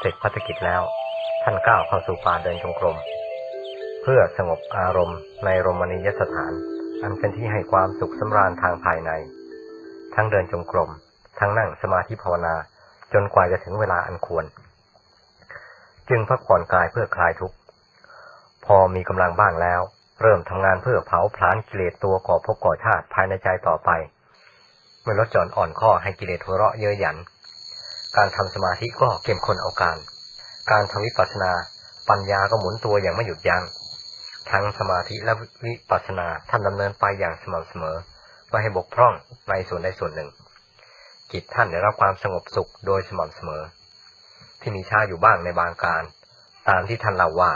เสร็จภารกิจแล้ว ท่านก้าวเข้าสู่ป่าเดินจงกรม เพื่อสงบอารมณ์ในรมณียสถาน อันเป็นที่ให้ความสุขสำราญทางภายใน ทั้งเดินจงกรม ทั้งนั่งสมาธิภาวนา จนกว่าจะถึงเวลาอันควร จึงพักผ่อนกายเพื่อคลายทุกข์ พอมีกำลังบ้างแล้ว เริ่มทำงานเพื่อเผาผลาญกิเลสตัวก่อภพก่อชาติภายในใจต่อไป เมื่อลดหย่อนอ่อนข้อให้กิเลสหัวเราะเย้ยหยัน การทำสมาธิก็เข้มข้นเอาการ การทำวิปัสสนา ปัญญาก็หมุนตัวอย่างไม่หยุดยัง้ง ทั้งสมาธิและวิปัสสนาท่านดำเนินไปอย่างสม่ำเสมอ ไม่ให้บกพร่องในส่วนใดส่วนหนึ่ง จิตท่านได้รับความสงบสุขโดยสม่ำเสมอ ที่มีชาอยู่บ้างในบางการ ตามที่ท่านเล่าว่า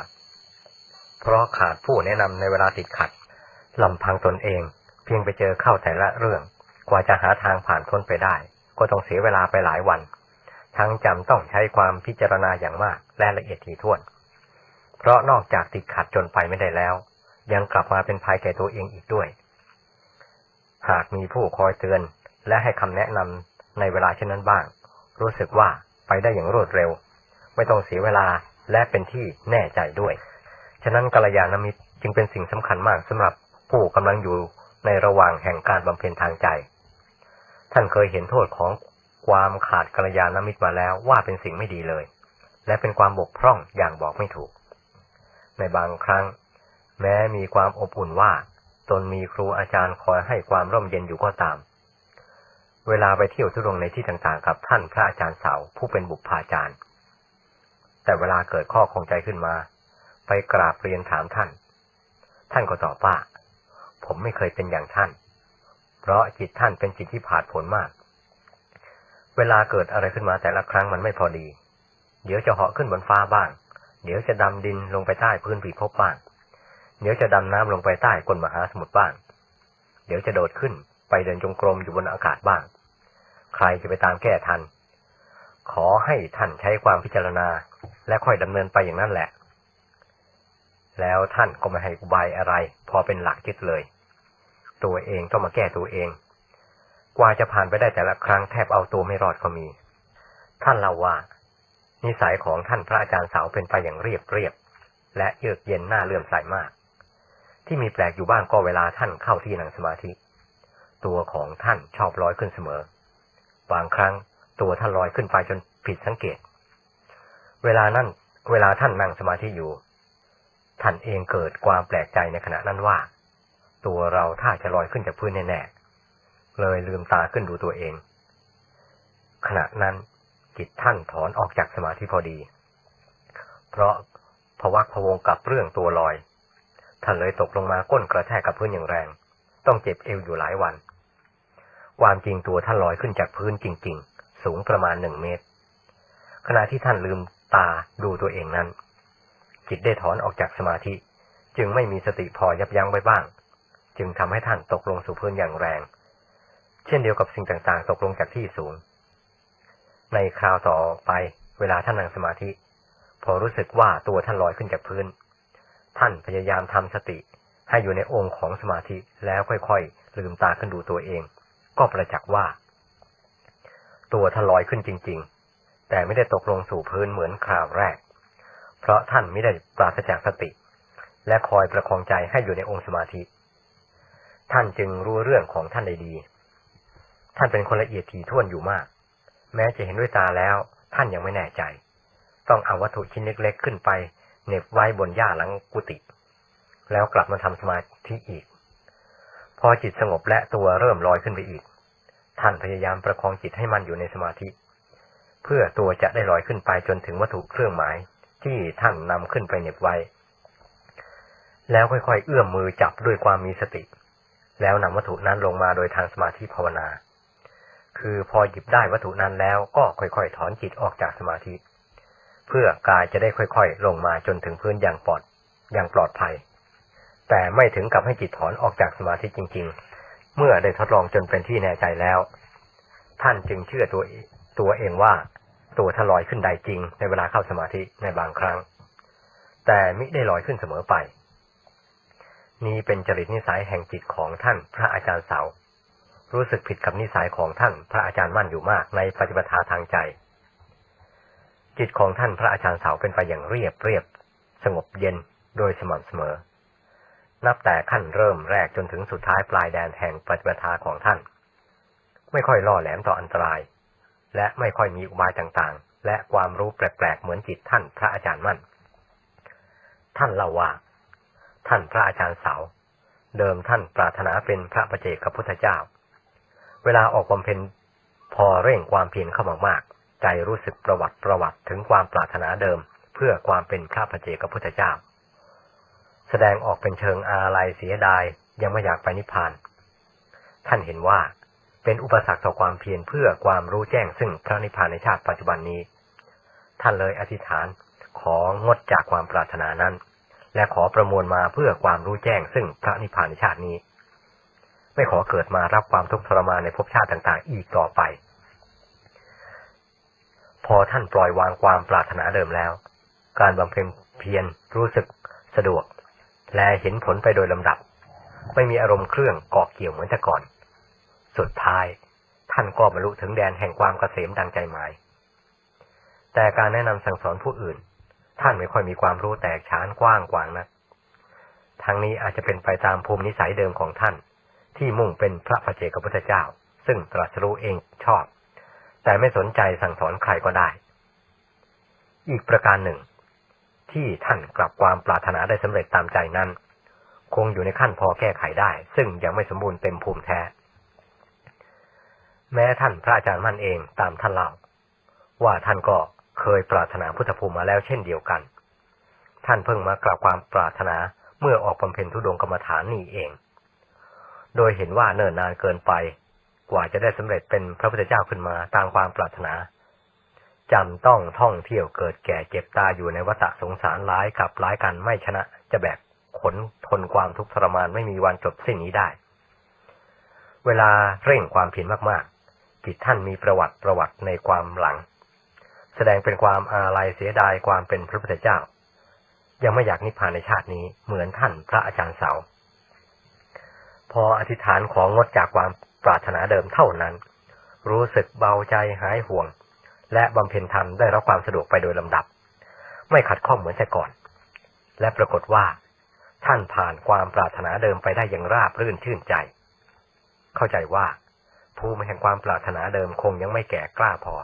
เพราะขาดผู้แนะนำในเวลาติดขัดลำพังตนเอง เพียงไปเจอเข้าแต่ละเรื่อง กว่าจะหาทางผ่านพ้นไปได้ ก็ต้องเสียเวลาไปหลายวัน ทั้งจำต้องใช้ความพิจารณาอย่างมากและละเอียดถี่ถ้วน เพราะนอกจากติดขัดจนไปไม่ได้แล้ว ยังกลับมาเป็นภัยแก่ตัวเองอีกด้วย หากมีผู้คอยเตือนและให้คำแนะนำในเวลาเช่นนั้นบ้าง รู้สึกว่าไปได้อย่างรวดเร็ว ไม่ต้องเสียเวลาและเป็นที่แน่ใจด้วย ฉะนั้นกัลยาณมิตรจึงเป็นสิ่งสำคัญมากสำหรับผู้กำลังอยู่ในระหว่างแห่งการบำเพ็ญทางใจ ท่านเคยเห็นโทษของ ความขาดกัลยาณมิตรมาแล้วว่าเป็นสิ่งไม่ดีเลย และเป็นความบกพร่องอย่างบอกไม่ถูก ในบางครั้ง แม้มีความอบอุ่นว่า ตนมีครูอาจารย์คอยให้ความร่มเย็นอยู่ก็ตาม เวลาไปเที่ยวทุรงในที่ต่างๆ กับท่านพระอาจารย์สาวผู้เป็นบุพาจารย์ แต่เวลาเกิดข้อคงใจขึ้นมา ไปกราบเรียนถามท่าน ท่านก็ตอบว่าผมไม่เคยเป็นอย่างท่าน เพราะจิตท่านเป็นจิตที่ผาดผลมาก เวลาเกิดอะไรขึ้นมาแต่ละครั้งมันไม่พอดี เดี๋ยวจะเหาะขึ้นบนฟ้าบ้าง เดี๋ยวจะดำดินลงไปใต้พื้นผิวภพบ้าง เดี๋ยวจะดำน้ำลงไปใต้ก้นมหาสมุทรบ้าง เดี๋ยวจะโดดขึ้นไปเดินจงกรมอยู่บนอากาศบ้าง ใครจะไปตามแก้ทัน ขอให้ท่านใช้ความพิจารณา และค่อยดำเนินไปอย่างนั้นแหละ แล้วท่านก็ไม่ให้อุบายอะไร พอเป็นหลักยึดเลย ตัวเองต้องมาแก้ตัวเอง กว่าจะผ่านไปได้แต่ละครั้งแทบเอาตัวไม่รอดก็มี ท่านเล่าว่า นิสัยของท่านพระอาจารย์สาวเป็นไปอย่างเรียบเรียบ และเยือกเย็นหน้าเลื่อมใสมาก ที่มีแปลกอยู่บ้างก็เวลาท่านเข้าที่นั่งสมาธิ ตัวของท่านชอบลอยขึ้นเสมอ บางครั้งตัวท่านลอยขึ้นไปจนผิดสังเกต เวลานั้นเวลาท่านนั่งสมาธิอยู่ ท่านเองเกิดความแปลกใจในขณะนั้นว่า ตัวเราถ้าจะลอยขึ้นจากพื้นแน่ๆ เลยลืมตาขึ้นดูตัวเอง ขณะนั้นจิตท่านถอนออกจากสมาธิพอดี เพราะพวักพวงกับเรื่องตัวลอย ท่านเลยตกลงมาก้นกระแทกกับพื้นอย่างแรง ต้องเจ็บเอวอยู่หลายวัน ความจริงตัวท่านลอยขึ้นจากพื้นจริง ๆ สูงประมาณหนึ่งเมตร ขณะที่ท่านลืมตาดูตัวเองนั้น จิตได้ถอนออกจากสมาธิ จึงไม่มีสติพอยับยั้งไว้บ้าง จึงทำให้ท่านตกลงสู่พื้นอย่างแรง เช่นเดียวกับสิ่งต่างๆ ตกลงจากที่สูง ในคราวต่อไปเวลาท่านนั่งสมาธิ พอรู้สึกว่าตัวท่านลอยขึ้นจากพื้น ท่านพยายามทำสติ ให้อยู่ในองค์ของสมาธิแล้วค่อยๆ ลืมตาขึ้นดูตัวเอง ก็ประจักษ์ว่า ตัวท่านลอยขึ้นจริง ๆ แต่ไม่ได้ตกลงสู่พื้นเหมือนคราวแรก เพราะท่านไม่ได้ปราศจากสติ และคอยประคองใจให้อยู่ในองค์สมาธิ ท่านจึงรู้เรื่องของท่านได้ดี ท่านเป็นคนละเอียดถี่ถ้วนอยู่มาก แม้จะเห็นด้วยตาแล้ว ท่านยังไม่แน่ใจ ต้องเอาวัตถุชิ้นเล็กๆขึ้นไปเหน็บไว้บนหญ้าหลังกุฏิแล้วกลับมาทำสมาธิอีก พอจิตสงบและตัวเริ่มลอยขึ้นไปอีก ท่านพยายามประคองจิตให้มันอยู่ในสมาธิ เพื่อตัวจะได้ลอยขึ้นไปจนถึงวัตถุเครื่องหมาย ที่ท่านนำขึ้นไปเหน็บไว้ แล้วค่อยๆ เอื้อมมือจับด้วยความมีสติ แล้วนำวัตถุนั้นลงมาโดยทางสมาธิภาวนา คือพอหยิบได้วัตถุนั้นแล้วก็ค่อยๆ ถอนจิตออกจากสมาธิ เพื่อกายจะได้ค่อยๆ ลงมาจนถึงพื้นอย่างปลอดอย่างปลอดภัย แต่ไม่ถึงกับให้จิตถอนออกจากสมาธิจริง ๆ เมื่อได้ทดลองจนเป็นที่แน่ใจแล้ว ท่านจึงเชื่อตัวตัวเองว่าตัวท่าลอยขึ้นได้จริง ในเวลาเข้าสมาธิในบางครั้ง แต่มิได้ลอยขึ้นเสมอไป นี้เป็นจริตนิสัยแห่งจิตของท่านพระอาจารย์เสา รู้สึกผิดกับนิสัยของท่านพระอาจารย์มั่นอยู่มากในปฏิปทาทางใจ จิตของท่านพระอาจารย์เสาเป็นไปอย่างเรียบเรียบ สงบเย็นโดยสม่ำเสมอ นับแต่ขั้นเริ่มแรกจนถึงสุดท้ายปลายแดนแห่งปฏิปทาของท่าน ไม่ค่อยล่อแหลมต่ออันตราย และไม่ค่อยมีอุบายต่างๆ และความรู้แปลกๆเหมือนจิตท่านพระอาจารย์มั่น ท่านเล่าว่า ท่านพระอาจารย์เสาเดิมท่านปรารถนาเป็นพระประเจกพุทธเจ้า เวลาออกบำเพ็ญพอเร่งความเพียรเข้ามามาก ใจรู้สึกประวัติประวัติถึงความปรารถนาเดิม เพื่อความเป็นพระประเจกพุทธเจ้า แสดงออกเป็นเชิงอาลัยเสียดายยังไม่อยากไปนิพพาน ท่านเห็นว่าเป็นอุปสรรคต่อความเพียรเพื่อความรู้แจ้งซึ่งพระนิพพานในชาติปัจจุบันนี้ ท่านเลยอธิษฐานของดจากความปรารถนานั้น และขอประมวลมาเพื่อความรู้แจ้งซึ่งพระนิพพานในชาตินี้ ไม่ขอเกิดมารับความทุกข์ทรมานในภพชาติต่าง ๆ อีกต่อไป พอท่านปล่อยวางความปรารถนาเดิมแล้ว การบำเพ็ญเพียรรู้สึกสะดวก และเห็นผลไปโดยลำดับ ไม่มีอารมณ์เครื่องเกาะเกี่ยวเหมือนแต่ก่อน สุดท้ายท่านก็บรรลุถึงแดนแห่งความเกษมดังใจหมาย แต่การแนะนำสั่งสอนผู้อื่น ท่านไม่ค่อยมีความรู้แตกฉานกว้างกวางนักทั้งนี้อาจจะเป็นไปตามภูมินิสัยเดิมของท่าน ที่มุ่งเป็นพระพเจกพุทธเจ้า ซึ่งตรัสรู้เองชอบ แต่ไม่สนใจสั่งสอนใครก็ได้ อีกประการหนึ่ง ที่ท่านกลับความปรารถนาได้สำเร็จตามใจนั้น คงอยู่ในขั้นพอแก้ไขได้ ซึ่งยังไม่สมบูรณ์เต็มภูมิแท้ แม้ท่านพระอาจารย์มั่นเองตามท่านเล่าว่าท่านก็เคยปรารถนาพุทธภูมิมาแล้วเช่นเดียวกัน ท่านเพิ่งมากลับความปรารถนาเมื่อออกบำเพ็ญทุดงกรรมฐานนี่เอง โดยเห็นว่าเนิ่นนานเกินไป กว่าจะได้สำเร็จเป็นพระพุทธเจ้าขึ้นมาตามความปรารถนาจำต้องท่องเที่ยวเกิดแก่เจ็บตาอยู่ในวัฏสงสารร้ายกับร้ายกันไม่ชนะ จะแบกขนทนความทุกข์ทรมานไม่มีวันจบสิ้นนี้ได้ เวลาเร่งความเพียรมากๆจิตท่านมีประวัติประวัติในความหลัง แสดงเป็นความอาลัยเสียดายความเป็นพระพุทธเจ้า ยังไม่อยากนิพพานในชาตินี้เหมือนท่านพระอาจารย์เสา พออธิษฐานของงดจากความปรารถนาเดิมเท่านั้น รู้สึกเบาใจหายห่วง และบำเพ็ญธรรมได้รับความสะดวกไปโดยลำดับ ไม่ขัดข้องเหมือนแต่ก่อน และปรากฏว่า ท่านผ่านความปรารถนาเดิมไปได้อย่างราบรื่นชื่นใจ เข้าใจว่า ภูมิแห่งความปรารถนาเดิมคงยังไม่แก่กล้าพอ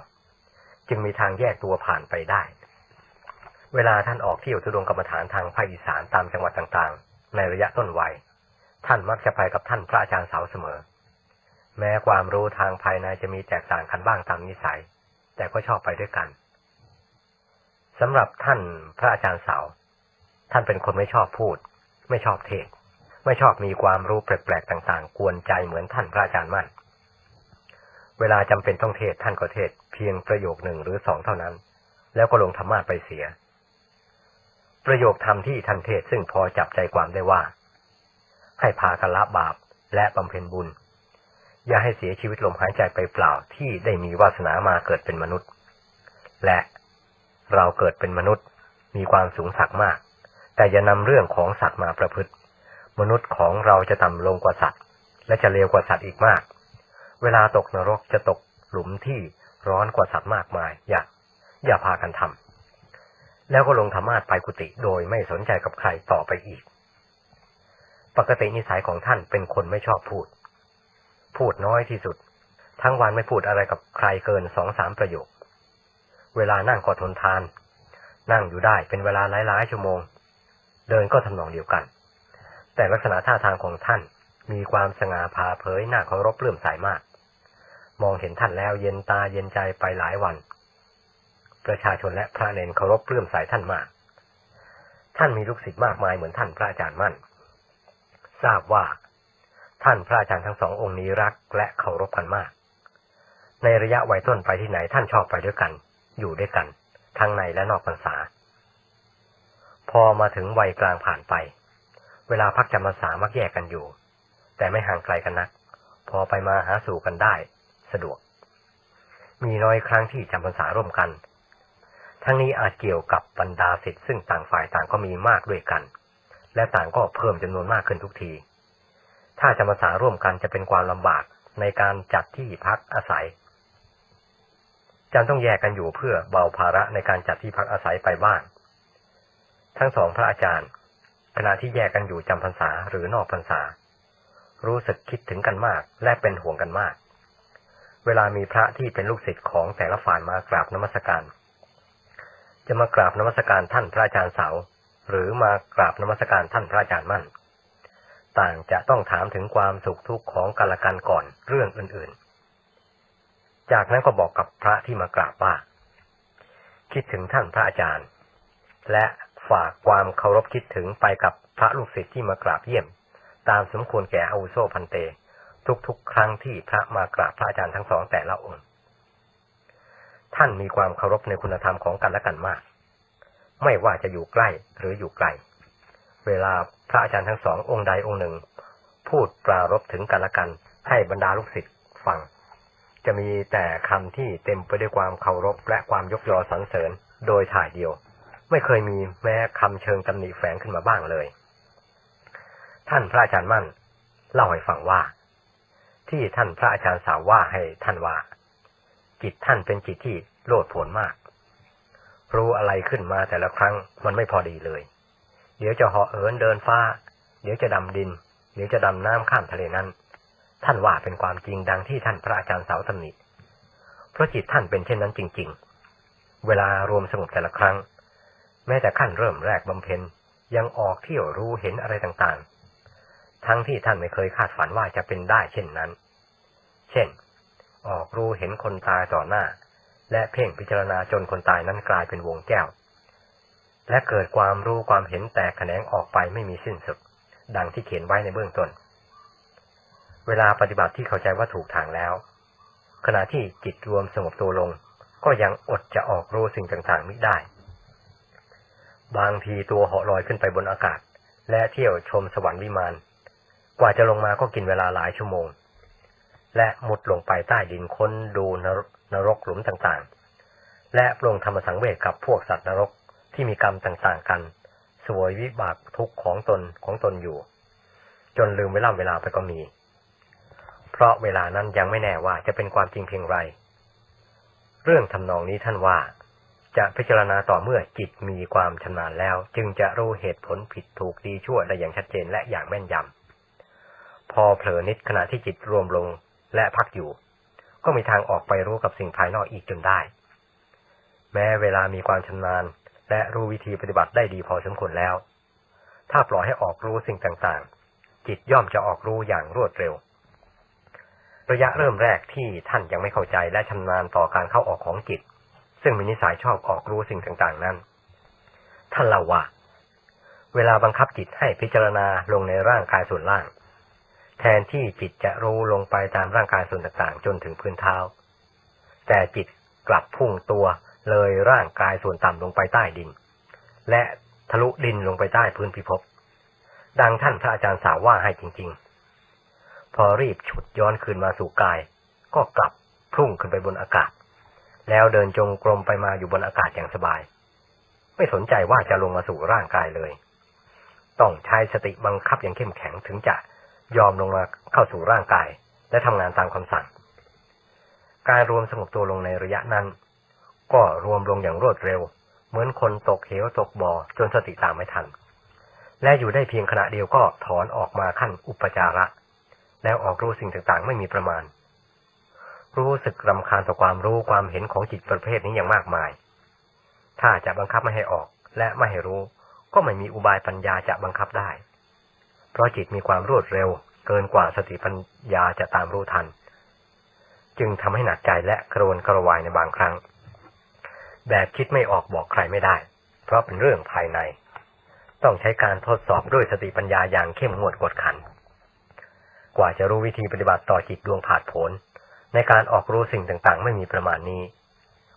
จึงมีทางแยกตัวผ่านไปได้ เวลาท่านออกเที่ยวทุดงกรรมฐานทางภาคอีสานตามจังหวัดต่างๆ ในระยะต้นวัย ท่านมักจะไปกับท่านพระอาจารย์เสาเสมอ แม้ความรู้ทางภายในจะมีแตกต่างกันบ้างตามนิสัย แต่ก็ชอบไปด้วยกันสำหรับท่านพระอาจารย์เสา ท่านเป็นคนไม่ชอบพูด ไม่ชอบเทศ ไม่ชอบมีความรู้แปลกๆต่างๆ กวนใจเหมือนท่านพระอาจารย์มั่น เวลาจำเป็นต้องเทศท่านก็เทศ เพียงประโยคหนึ่งหรือสองเท่านั้น แล้วก็ลงธรรมะไปเสีย ประโยคธรรมที่ท่านเทศซึ่งพอจับใจความได้ว่า ให้พากันละบาปและบำเพ็ญบุญ อย่าให้เสียชีวิตลมหายใจไปเปล่าที่ได้มีวาสนามาเกิดเป็นมนุษย์ และเราเกิดเป็นมนุษย์มีความสูงสักมาก แต่อย่านำเรื่องของสัตว์มาประพฤติ มนุษย์ของเราจะต่ำลงกว่าสัตว์ และจะเลวกว่าสัตว์อีกมาก เวลาตกนรกจะตกหลุมที่ร้อนกว่าสัตว์มากมาย อย่า อย่าพากันทำแล้วก็ลงธรรมาสไปกุฏิโดยไม่สนใจกับใครต่อไปอีก ปกตินิสัยของท่านเป็นคนไม่ชอบพูด พูดน้อยที่สุด ทั้งวันไม่พูดอะไรกับใครเกินสองสามประโยค เวลานั่งก็ทนทาน นั่งอยู่ได้เป็นเวลาหลายๆชั่วโมง เดินก็ทำนองเดียวกัน แต่ลักษณะท่าทางของท่านมีความสง่าผ่าเผยหน้าเคารพเลื่อมใสมาก มองเห็นท่านแล้วเย็นตาเย็นใจไปหลายวัน ประชาชนและพระเนนเคารพเลื่อมใสท่านมาก ท่านมีลูกศิษย์มากมายเหมือนท่านพระอาจารย์มั่น ทราบว่า ท่านพระอาจารย์ทั้งสององค์นี้รักและเคารพกันมาก ในระยะวัยต้นไปที่ไหนท่านชอบไปด้วยกัน อยู่ด้วยกัน ทั้งในและนอกพรรษา พอมาถึงวัยกลางผ่านไป เวลาพักจำพรรษามักแยกกันอยู่ แต่ไม่ห่างไกลกันนัก พอไปมาหาสู่กันได้ สะดวก มีน้อยครั้งที่จำพรรษาร่วมกัน ทั้งนี้อาจเกี่ยวกับบรรดาสิทธิ์ซึ่งต่างฝ่ายต่างก็มีมากด้วยกัน และต่างก็เพิ่มจำนวนมากขึ้นทุกที ถ้าจำพรราร่วมกันจะเป็นความลำบากในการจัดที่พักอาศัยจำต้องแยกกันอยู่เพื่อเบาภาระในการจัดที่พักอาศัยไปบ้างทั้งสองพระอาจารย์ ขณะที่แยกกันอยู่จำพรรษาหรือนอกพรรษา รู้สึกคิดถึงกันมากและเป็นห่วงกันมาก เวลามีพระที่เป็นลูกศิษย์ของแต่ละฝ่ายมากราบนมัสการ จะมากราบนมัสการท่านพระอาจารย์เสา หรือมากราบนมัสการท่านพระอาจารย์มั่น ต่างจะต้องถามถึงความสุขทุกข์ของกันและกันก่อนเรื่องอื่นๆ จากนั้นก็บอกกับพระที่มากราบว่า คิดถึงท่านพระอาจารย์ และฝากความเคารพคิดถึงไปกับพระลูกศิษย์ที่มากราบเยี่ยม ตามสมควรแก่อาวุโสพันเต ทุกๆ ครั้งที่พระมากราบพระอาจารย์ทั้งสองแต่ละองค์ ท่านมีความเคารพในคุณธรรมของกันและกันมาก ไม่ว่าจะอยู่ใกล้หรืออยู่ไกล เวลาพระอาจารย์ทั้งสององค์ใดองค์หนึ่ง พูดปรารบถึงกันและกัน ให้บรรดาลูกศิษย์ฟัง จะมีแต่คำที่เต็มไปด้วยความเคารพและความยกยอสรรเสริญโดยถ่ายเดียว ไม่เคยมีแม้คำเชิงตำหนิแฝงขึ้นมาบ้างเลย ท่านพระอาจารย์มั่น เล่าให้ฟังว่า ที่ท่านพระอาจารย์สาวว่าให้ท่านว่า จิตท่านเป็นจิตที่โลดโผนมาก รู้อะไรขึ้นมาแต่ละครั้งมันไม่พอดีเลย เดี๋ยวจะเหาะเอินเดินฟ้า เดี๋ยวจะดำดิน เดี๋ยวจะดำน้ำข้ามทะเลนั้น ท่านว่าเป็นความจริงดังที่ท่านพระอาจารย์เสาตำหนิเพราะจิตท่านเป็นเช่นนั้นจริง ๆ เวลารวมสงบแต่ละครั้ง แม้แต่ขั้นเริ่มแรกบำเพ็ญยังออกเที่ยวรู้เห็นอะไรต่างๆ ทั้งที่ท่านไม่เคยคาดฝันว่าจะเป็นได้เช่นนั้น เช่น ออกรู้เห็นคนตายต่อหน้า และเพ่งพิจารณาจนคนตายนั้นกลายเป็นวงแก้ว และเกิดความรู้ความเห็นแตกแขนงออกไปไม่มีสิ้นสุด ดังที่เขียนไว้ในเบื้องต้น เวลาปฏิบัติที่เข้าใจว่าถูกทางแล้ว ขณะที่จิตรวมสงบตัวลง ก็ยังอดจะออกรู้สิ่งต่างๆไม่ได้ บางทีตัวเหาะลอยขึ้นไปบนอากาศ และเที่ยวชมสวรรค์วิมานกว่าจะลงมาก็กินเวลาหลายชั่วโมง และมุดลงไปใต้ดินค้นดู นรกหลุมต่างๆ และปรงธรรมสังเวชกับพวกสัตว์นรกที่มีกรรมต่างๆ กันสวยวิบากทุกข์ของตนของตนอยู่ จนลืมเวลาเวลาไปก็มี เพราะเวลานั้นยังไม่แน่ว่าจะเป็นความจริงเพียงไร เรื่องทำนองนี้ท่านว่า จะพิจารณาต่อเมื่อจิตมีความชำนาญแล้ว จึงจะรู้เหตุผลผิดถูกดีชั่วได้อย่างชัดเจนและอย่างแม่นยำพอเผลอนิดขณะที่จิตรวมลงและพักอยู่ ก็มีทางออกไปรู้กับสิ่งภายนอกอีกจนได้ แม้เวลามีความชำนาญ และรู้วิธีปฏิบัติได้ดีพอสมควรแล้ว ถ้าปล่อยให้ออกรู้สิ่งต่างๆ จิตย่อมจะออกรู้อย่างรวดเร็ว ระยะเริ่มแรกที่ท่านยังไม่เข้าใจและชำนาญต่อการเข้าออกของจิต ซึ่งมีนิสัยชอบออกรู้สิ่งต่างๆนั้น ท่านเล่าว่า เวลาบังคับจิตให้พิจารณาลงในร่างกายส่วนล่าง แทนที่จิตจะรู้ลงไปตามร่างกายส่วนต่างๆ จนถึงพื้นเท้า แต่จิตกลับพุ่งตัวเลยร่างกายส่วนต่ำลงไปใต้ดิน และทะลุดินลงไปใต้พื้นพิภพ ดังท่านพระอาจารย์สาวว่าให้จริง ๆ พอรีบฉุดย้อนคืนมาสู่กาย ก็กลับพุ่งขึ้นไปบนอากาศ แล้วเดินจงกรมไปมาอยู่บนอากาศอย่างสบาย ไม่สนใจว่าจะลงมาสู่ร่างกายเลย ต้องใช้สติบังคับอย่างเข้มแข็งถึงจะ ยอมลงมาเข้าสู่ร่างกาย และทำงานตามคำสั่ง การรวมสงบตัวลงในระยะนั้น ก็รวมลงอย่างรวดเร็ว เหมือนคนตกเหวตกบ่อจนสติตามไม่ทัน และอยู่ได้เพียงขณะเดียวก็ถอนออกมาขั้นอุปจาระ แล้วออกรู้สิ่งต่างๆ ไม่มีประมาณ รู้สึกรำคาญต่อความรู้ความเห็นของจิตประเภทนี้อย่างมากมาย ถ้าจะบังคับไม่ให้ออกและไม่ให้รู้ ก็ไม่มีอุบายปัญญาจะบังคับได้ เพราะจิตมีความรวดเร็ว เกินกว่าสติปัญญาจะตามรู้ทัน จึงทำให้หนักใจและกระวนกระวายในบางครั้ง แบบคิดไม่ออกบอกใครไม่ได้ เพราะเป็นเรื่องภายใน ต้องใช้การทดสอบด้วยสติปัญญาอย่างเข้มงวดกดขัน กว่าจะรู้วิธีปฏิบัติต่อจิตดวงผาดโผนในการออกรู้สิ่งต่างๆ ไม่มีประมาณนี้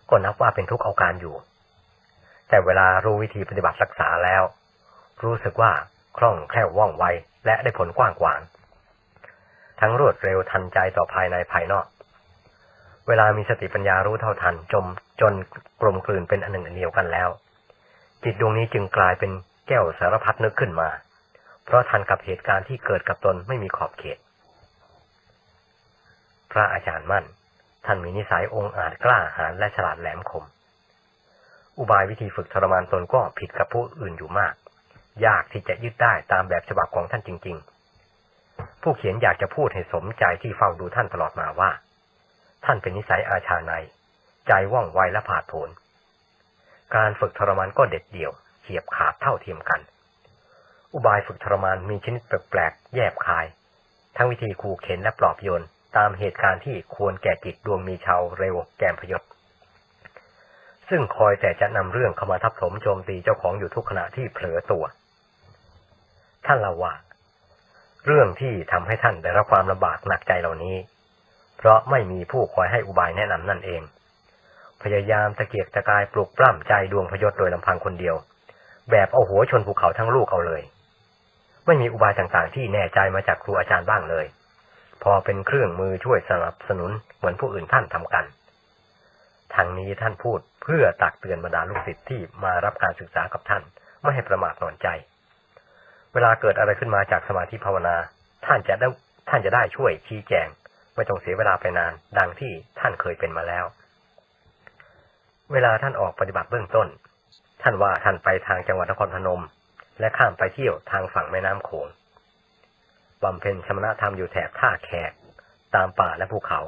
ก็นับว่าเป็นทุกข์เอาการอยู่ แต่เวลารู้วิธีปฏิบัติรักษาแล้ว รู้สึกว่า คล่องแคล่วว่องไว และได้ผลกว้างกวาง ทั้งรวดเร็วทันใจต่อภายในภายนอก เวลามีสติปัญญารู้เท่าทันจมจนกลมกลืนเป็นอันหนึ่งอันเดียวกันแล้ว จิตดวงนี้จึงกลายเป็นแก้วสารพัดนึกขึ้นมา เพราะทันกับเหตุการณ์ที่เกิดกับตนไม่มีขอบเขต พระอาจารย์มั่น ท่านมีนิสัยองอาจกล้าหาญและฉลาดแหลมคมอุบายวิธีฝึกทรมานตนก็ผิดกับผู้อื่นอยู่มาก ยากที่จะยึดได้ตามแบบฉบับของท่านจริง ๆ ผู้เขียนอยากจะพูดให้สมใจที่เฝ้าดูท่านตลอดมาว่า ท่านเป็นนิสัยอาชาในใจว่องไวและผาดโผน การฝึกทรมานก็เด็ดเดี่ยวเฉียบขาดเท่าเทียมกัน อุบายฝึกทรมานมีชนิดแปลกๆแยบคาย ทั้งวิธีขู่เข็นและปลอบโยนตามเหตุการณ์ที่ควรแก่จิตดวงมีชาวเร็วแกมพยศซึ่งคอยแต่จะนำเรื่องเข้ามาทับถมโจมตีเจ้าของอยู่ทุกขณะที่เผลอตัว ท่านเล่าว่า เรื่องที่ทำให้ท่านได้รับความลำบากหนักใจเหล่านี้ เพราะไม่มีผู้คอยให้อุบายแนะนำนั่นเอง พยายามตะเกียกตะกายปลุกปล้ำใจดวงพยศโดยลำพังคนเดียว แบบเอาหัวชนภูเขาทั้งลูกเอาเลย ไม่มีอุบายต่างๆ ที่แน่ใจมาจากครูอาจารย์บ้างเลย พอเป็นเครื่องมือช่วยสนับสนุนเหมือนผู้อื่นท่านทำกันทางนี้ท่านพูดเพื่อตักเตือนบรรดาลูกศิษย์ที่มารับการศึกษากับท่าน ไม่ให้ประมาทนอนใจ เวลาเกิดอะไรขึ้นมาจากสมาธิภาวนา ท่านจะได้ท่านจะได้ช่วยชี้แจง ไม่ต้องเสียเวลาไปนาน ดังที่ท่านเคยเป็นมาแล้ว เวลาท่านออกปฏิบัติเบื้องต้น ท่านว่าท่านไปทางจังหวัดนครพนม และข้ามไปเที่ยวทางฝั่งแม่น้ำโขงบำเพ็ญชมณธรรมอยู่แถบท่าแขก ตามป่าและภูเขา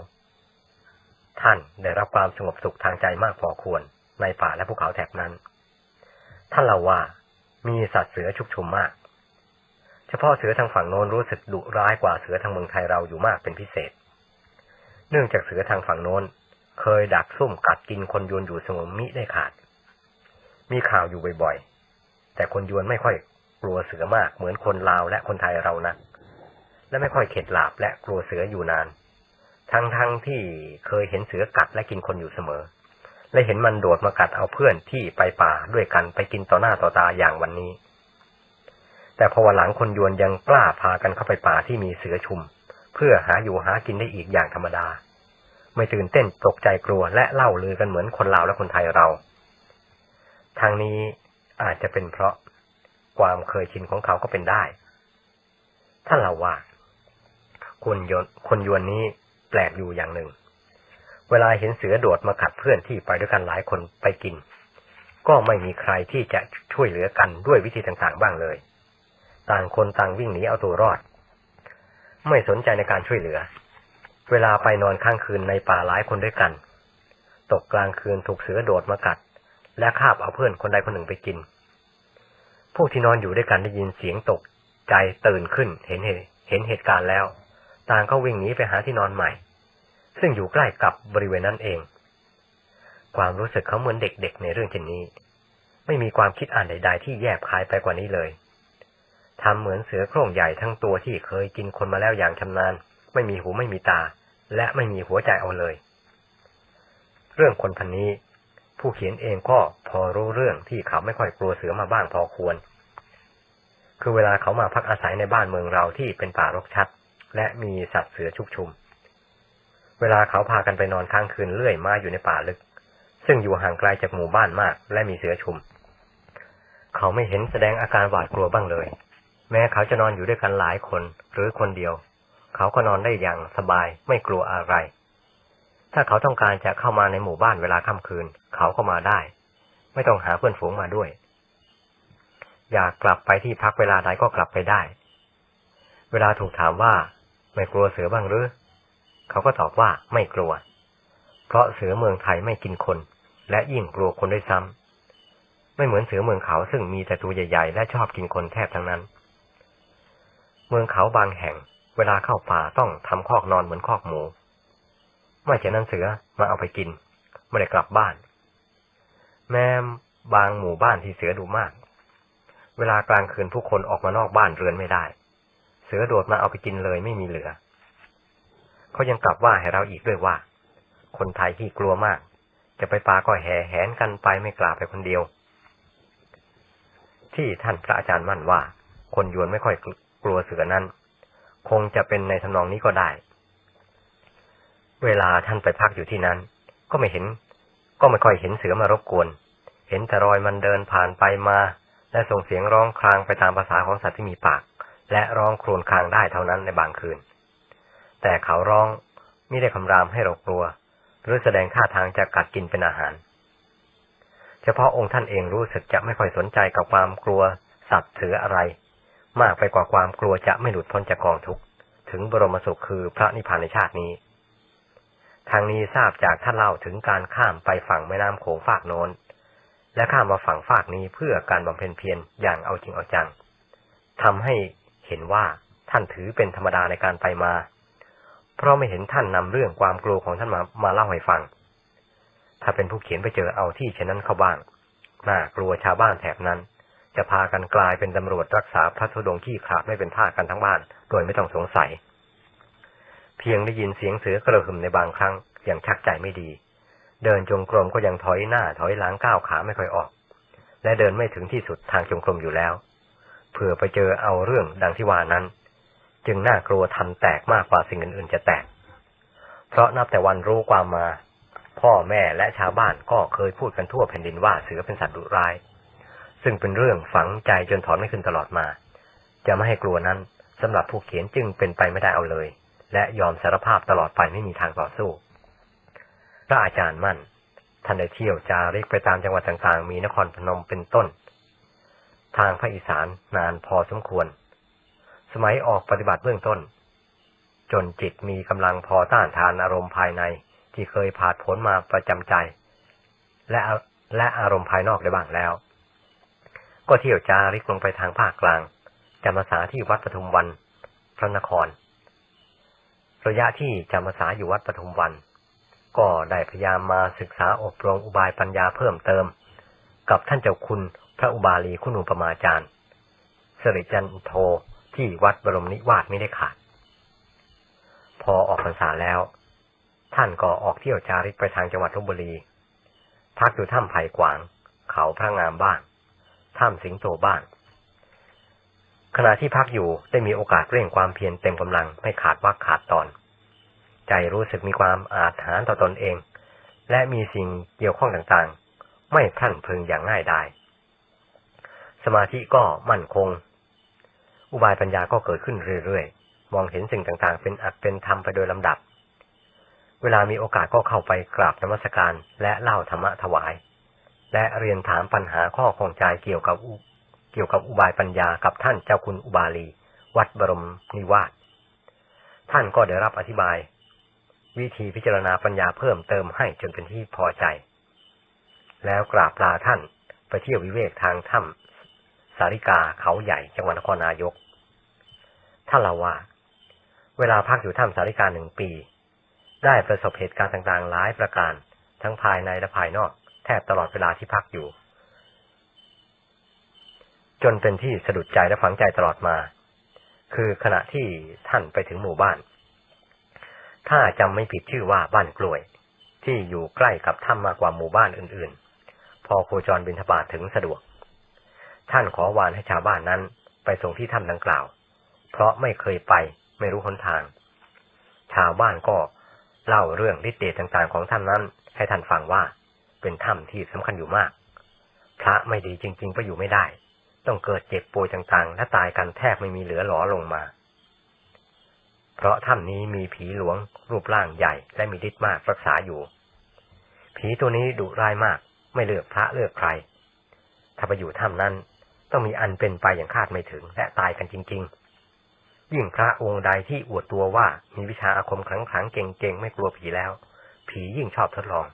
ท่านได้รับความสงบสุขทางใจมากพอควร ในป่าและภูเขาแถบนั้น ท่านเล่าว่ามีสัตว์เสือชุกชุมมาก เฉพาะเสือทางฝั่งโน้นรู้สึกดุร้ายกว่าเสือทางเมืองไทยเราอยู่มากเป็นพิเศษ เนื่องจากเสือทางฝั่งโน้น เคยดักซุ่มกัดกินคนยวนอยู่เสมอมิได้ขาด มีข่าวอยู่บ่อยๆ แต่คนยวนไม่ค่อยกลัวเสือมากเหมือนคนลาวและคนไทยเรานะและไม่ค่อยเข็ดหลาบและกลัวเสืออยู่นาน ทั้งๆทที่เคยเห็นเสือกัดและกินคนอยู่เสมอ และเห็นมันโดดมากัดเอาเพื่อนที่ไปป่าด้วยกันไปกินต่อหน้าต่อตาอย่างวันนี้ แต่พอวันหลังคนยวนยังกล้าพากันเข้าไปป่าที่มีเสือชุม เพื่อหาอยู่หากินได้อีกอย่างธรรมดา ไม่ตื่นเต้นตกใจกลัวและเล่าลือกันเหมือนคนลาวและคนไทยเราทางนี้อาจจะเป็นเพราะความเคยชินของเขาก็เป็นได้ท่านเล่าว่าคนยวนคนยวนนี้แปลกอยู่อย่างหนึ่ง เวลาเห็นเสือโดดมากัดเพื่อนที่ไปด้วยกันหลายคนไปกิน ก็ไม่มีใครที่จะช่วยเหลือกันด้วยวิธีต่างๆบ้างเลย ต่างคนต่างวิ่งหนีเอาตัวรอด ไม่สนใจในการช่วยเหลือ เวลาไปนอนข้างคืนในป่าหลายคนด้วยกัน ตกกลางคืนถูกเสือโดดมากัด และคาบเอาเพื่อนคนใดคนหนึ่งไปกินพวกที่นอนอยู่ด้วยกันได้ยินเสียงตกใจตื่นขึ้นเห็นเหตุเห็นเหตุการณ์แล้ว ต่างก็วิ่งหนีไปหาที่นอนใหม่ ซึ่งอยู่ใกล้กับบริเวณนั้นเอง ความรู้สึกเขาเหมือนเด็กๆในเรื่องเช่นนี้ ไม่มีความคิดอ่านใด ๆ ที่แยบคายไปกว่านี้เลย ทำเหมือนเสือโคร่งใหญ่ทั้งตัวที่เคยกินคนมาแล้วอย่างชำนาญ ไม่มีหูไม่มีตา และไม่มีหัวใจเอาเลย เรื่องคนพันนี้ ผู้เขียนเองก็พอรู้เรื่องที่เขาไม่ค่อยกลัวเสือมาบ้างพอควร คือเวลาเขามาพักอาศัยในบ้านเมืองเราที่เป็นป่ารกชัด และมีสัตว์เสือชุกชุม เวลาเขาพากันไปนอนค้างคืนเลื่อยมาอยู่ในป่าลึก ซึ่งอยู่ห่างไกลจากหมู่บ้านมาก และมีเสือชุม เขาไม่เห็นแสดงอาการหวาดกลัวบ้างเลย แม้เขาจะนอนอยู่ด้วยกันหลายคนหรือคนเดียว เขาก็นอนได้อย่างสบายไม่กลัวอะไร ถ้าเขาต้องการจะเข้ามาในหมู่บ้านเวลาค่ำคืน เขาก็มาได้ ไม่ต้องหาเพื่อนฝูงมาด้วย อยากกลับไปที่พักเวลาใดก็กลับไปได้ เวลาถูกถามว่า ไม่กลัวเสือบ้างหรือ เขาก็ตอบว่าไม่กลัว เพราะเสือเมืองไทยไม่กินคน และยิ่งกลัวคนด้วยซ้ำไม่เหมือนเสือเมืองเขาซึ่งมีแต่ตัวใหญ่ ๆ และชอบกินคนแทบทั้งนั้น เมืองเขาบางแห่ง เวลาเข้าป่าต้องทำคอกนอนเหมือนคอกหมูไม่เช่นนั้นเสือมาเอาไปกิน ไม่ได้กลับบ้าน แม้บางหมู่บ้านที่เสือดุมาก เวลากลางคืนผู้คนออกมานอกบ้านเรือนไม่ได้ เสือโดดมาเอาไปกินเลยไม่มีเหลือ เขายังกลับว่าให้เราอีกด้วยว่า คนไทยที่กลัวมาก จะไปป่าก็แห่แหนกันไปไม่กล้าไปคนเดียว ที่ท่านพระอาจารย์มั่นว่า คนยวนไม่ค่อย กลัวเสือนั้น คงจะเป็นในทำนองนี้ก็ได้ เวลาท่านไปพักอยู่ที่นั้น ก็ไม่เห็น ก็ไม่ค่อยเห็นเสือมารบกวน เห็นแต่รอยมันเดินผ่านไปมา และส่งเสียงร้องครางไปตามภาษาของสัตว์ที่มีปาก และร้องครวญครางได้เท่านั้นในบางคืน แต่เขาร้องไม่ได้คำรามให้เรากลัว หรือแสดงท่าทางจะกัดกินเป็นอาหารเฉพาะองค์ท่านเองรู้สึกจะไม่ค่อยสนใจกับความกลัวสัตว์เสืออะไร มากไปกว่าความกลัวจะไม่หลุดพ้นจากกองทุกข์ถึงบรมสุขคือพระนิพพานในชาตินี้ ทางนี้ทราบจากท่านเล่าถึงการข้ามไปฝั่งแม่น้ำโขงฝากโน้น และข้ามมาฝั่งฝากนี้เพื่อการบำเพ็ญเพียรอย่างเอาจริงเอาจังทำให้เห็นว่าท่านถือเป็นธรรมดาในการไปมา เพราะไม่เห็นท่านนำเรื่องความกลัวของท่านมามาเล่าให้ฟัง ถ้าเป็นผู้เขียนไปเจอเอาที่เช่นนั้นเข้าบ้างน่ากลัวชาวบ้านแถบนั้น จะพากันกลายเป็นตำรวจรักษาพระธุดงค์ที่ขาดไม่เป็นท่ากันทั้งบ้าน โดยไม่ต้องสงสัย เพียงได้ยินเสียงเสือกระหึ่มในบางครั้งอย่างชักใจไม่ดี เดินจงกรมก็ยังถอยหน้าถอยหลังก้าวขาไม่ค่อยออก และเดินไม่ถึงที่สุดทางจงกรมอยู่แล้วเผื่อไปเจอเอาเรื่องดังที่ว่านั้น จึงน่ากลัวทันแตกมากกว่าสิ่งอื่นๆจะแตก เพราะนับแต่วันรู้ความมา พ่อแม่และชาวบ้านก็เคยพูดกันทั่วแผ่นดินว่าเสือเป็นสัตว์ดุร้าย ซึ่งเป็นเรื่องฝังใจจนถอนไม่ขึ้นตลอดมา จะไม่ให้กลัวนั้นสำหรับผู้เขียนจึงเป็นไปไม่ได้เอาเลย และยอมสารภาพตลอดไปไม่มีทางต่อสู้ พระอาจารย์มั่น ท่านได้เที่ยวจาริกไปตามจังหวัดต่างๆ มีนครพนมเป็นต้น ทางภาคอีสานนานพอสมควร สมัยออกปฏิบัติเบื้องต้น จนจิตมีกำลังพอต้านทานอารมณ์ภายในที่เคยผ่าผลมาประจำใจ และและอารมณ์ภายนอกได้บ้างแล้ว ก็เที่ยวจาริกลงไปทางภาคกลางจำพรรษาที่วัดปทุมวัน พระนคร ระยะที่จำพรรษาอยู่วัดปทุมวัน ก็ได้พยายามมาศึกษาอบรมอุบายปัญญาเพิ่มเติม กับท่านเจ้าคุณพระอุบาลีคุณูปมาจารย์สริจันโทที่วัดบรมนิวาสไม่ได้ขาด พอออกพรรษาแล้ว ท่านก็ออกเที่ยวจาริกไปทางจังหวัดลบบุรี พักอยู่ถ้ำไผ่กวาง เขาพระงามบ้าง ถ้ำสิงโตบ้างขณะที่พักอยู่ได้มีโอกาสเร่งความเพียรเต็มกำลังไม่ขาดวักขาดตอน ใจรู้สึกมีความอาถรรพ์ต่อตนเอง และมีสิ่งเกี่ยวข้องต่างๆ ไม่พลั่นพึงอย่างง่ายได้สมาธิก็มั่นคง อุบายปัญญาก็เกิดขึ้นเรื่อยๆ มองเห็นสิ่งต่างๆ เป็นอัตเป็นธรรมไปโดยลำดับ เวลามีโอกาสก็เข้าไปกราบนมัสการและเล่าธรรมะถวาย และเรียนถามปัญหาข้อของใจเกี่ยวกับเกี่ยวกับอุบายปัญญากับท่านเจ้าคุณอุบาลี วัดบรมนิวาสท่านก็ได้รับอธิบาย วิธีพิจารณาปัญญาเพิ่มเติมให้จนเป็นที่พอใจ แล้วกราบลาท่านไปเที่ยววิเวกทางถ้ำสาริกาเขาใหญ่จังหวัดนครนายกท่านเล่าว่า เวลาพักอยู่ถ้ำสาริกาหนึ่งปี ได้ประสบเหตุการณ์ต่างๆ หลายประการ ทั้งภายในและภายนอก แทบตลอดเวลาที่พักอยู่ จนเป็นที่สะดุดใจและฝังใจตลอดมา คือขณะที่ท่านไปถึงหมู่บ้าน ถ้าจำไม่ผิดชื่อว่าบ้านกล้วย ที่อยู่ใกล้กับถ้ำมากกว่าหมู่บ้านอื่นๆ พอโคจรบินทบาทถึงสะดวก ท่านขอวานให้ชาวบ้านนั้นไปส่งที่ถ้ำดังกล่าว เพราะไม่เคยไปไม่รู้หนทาง ชาวบ้านก็เล่าเรื่องฤทธิ์เดชต่างๆของท่านนั้นให้ท่านฟังว่า เป็นถ้ำที่สำคัญอยู่มาก พระไม่ดีจริง ๆ ก็อยู่ไม่ได้ ต้องเกิดเจ็บป่วยต่างๆ และตายกันแทบไม่มีเหลือหลอลงมา เพราะถ้ำนี้มีผีหลวง รูปร่างใหญ่ และมีฤทธิ์มากรักษาอยู่ ผีตัวนี้ดุร้ายมาก ไม่เลือกพระเลือกใคร ถ้าไปอยู่ถ้ำนั้น ต้องมีอันเป็นไปอย่างคาดไม่ถึงและตายกันจริง ๆยิ่งพระองค์ใดที่อวดตัวว่ามีวิชาอาคมขลังๆเก่งๆ ไม่กลัวผีแล้ว ผียิ่งชอบทดลอง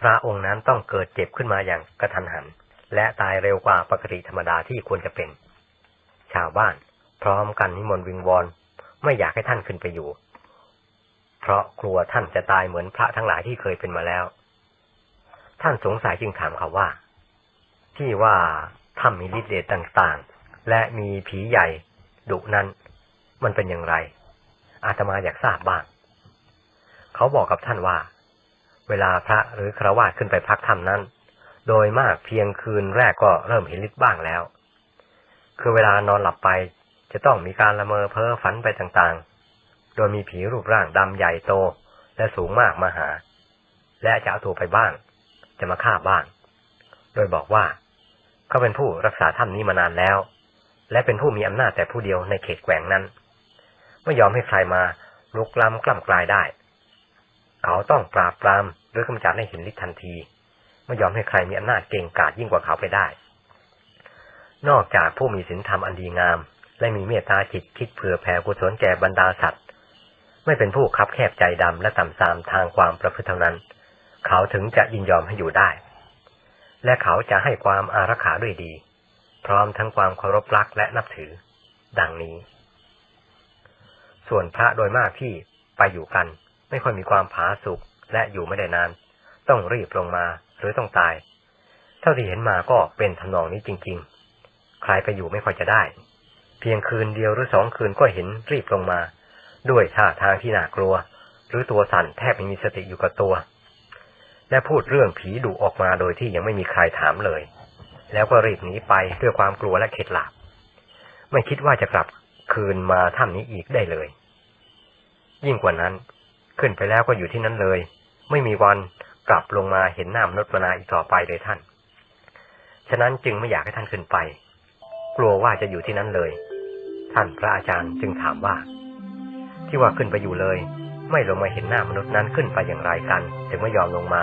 พระองค์นั้นต้องเกิดเจ็บขึ้นมาอย่างกระทันหัน และตายเร็วกว่าปกติธรรมดาที่ควรจะเป็น ชาวบ้าน พร้อมกันนิมนต์วิงวอนไม่อยากให้ท่านขึ้นไปอยู่ เพราะกลัวท่านจะตายเหมือนพระทั้งหลายที่เคยเป็นมาแล้ว ท่านสงสัยจึงถามเขาว่า ที่ว่าถ้ำมีฤทธิ์เดชต่างๆ และมีผีใหญ่ดุนั้น มันเป็นอย่างไร อาตมาอยากทราบบ้าง เขาบอกกับท่านว่า เวลาพระหรือครวาขึ้นไปพักถ้ำนั้น โดยมากเพียงคืนแรกก็เริ่มเห็นฤทธิ์บ้างแล้ว คือเวลานอนหลับไปจะต้องมีการละเมอเพ้อฝันไปต่างๆ โดยมีผีรูปร่างดำใหญ่โตและสูงมากมาหา และจะเอาตัวไปบ้าง จะมาฆ่าบ้าง โดยบอกว่า เขาเป็นผู้รักษาถ้ำนี้มานานแล้ว และเป็นผู้มีอำนาจแต่ผู้เดียวในเขตแกว่งนั้น ไม่ยอมให้ใครมาลุกล้ำกล้ำกลายได้ เขาต้องปราบปรามหรือกำจัดให้เห็นฤทธิ์ทันที ไม่ยอมให้ใครมีอำนาจเก่งกาจยิ่งกว่าเขาไปได้ นอกจากผู้มีศีลธรรมอันดีงาม และมีเมตตาจิตคิดเผื่อแผ่กุศลแก่บรรดาสัตว์ ไม่เป็นผู้คับแคบใจดำและต่ำทรามทางความประพฤติเท่านั้น เขาถึงจะยินยอมให้อยู่ได้ และเขาจะให้ความอารักขาด้วยดี พร้อมทั้งความเคารพรักและนับถือ ดังนี้ ส่วนพระโดยมากที่ไปอยู่กัน ไม่ค่อยมีความผาสุกและอยู่ไม่ได้นาน ต้องรีบลงมาหรือต้องตาย เท่าที่เห็นมาก็เป็นทำนองนี้จริง ๆ ใครไปอยู่ไม่ค่อยจะได้ เพียงคืนเดียวหรือสองคืนก็เห็นรีบลงมา ด้วยท่าทางที่น่ากลัว หรือตัวสั่นแทบไม่มีสติอยู่กับตัว และพูดเรื่องผีดุออกมาโดยที่ยังไม่มีใครถามเลย แล้วก็รีบหนีไปด้วยความกลัวและเข็ดหลาบไม่คิดว่าจะกลับคืนมาถ้ำนี้อีกได้เลย ยิ่งกว่านั้น ขึ้นไปแล้วก็อยู่ที่นั้นเลย ไม่มีวันกลับลงมาเห็นหน้ามนุษย์มนาอีกต่อไปเลยท่าน ฉะนั้นจึงไม่อยากให้ท่านขึ้นไป กลัวว่าจะอยู่ที่นั้นเลย ท่านพระอาจารย์จึงถามว่า ที่ว่าขึ้นไปอยู่เลย ไม่ลงมาเห็นหน้ามนุษย์นั้นขึ้นไปอย่างไรกัน ถึงไม่ยอมลงมา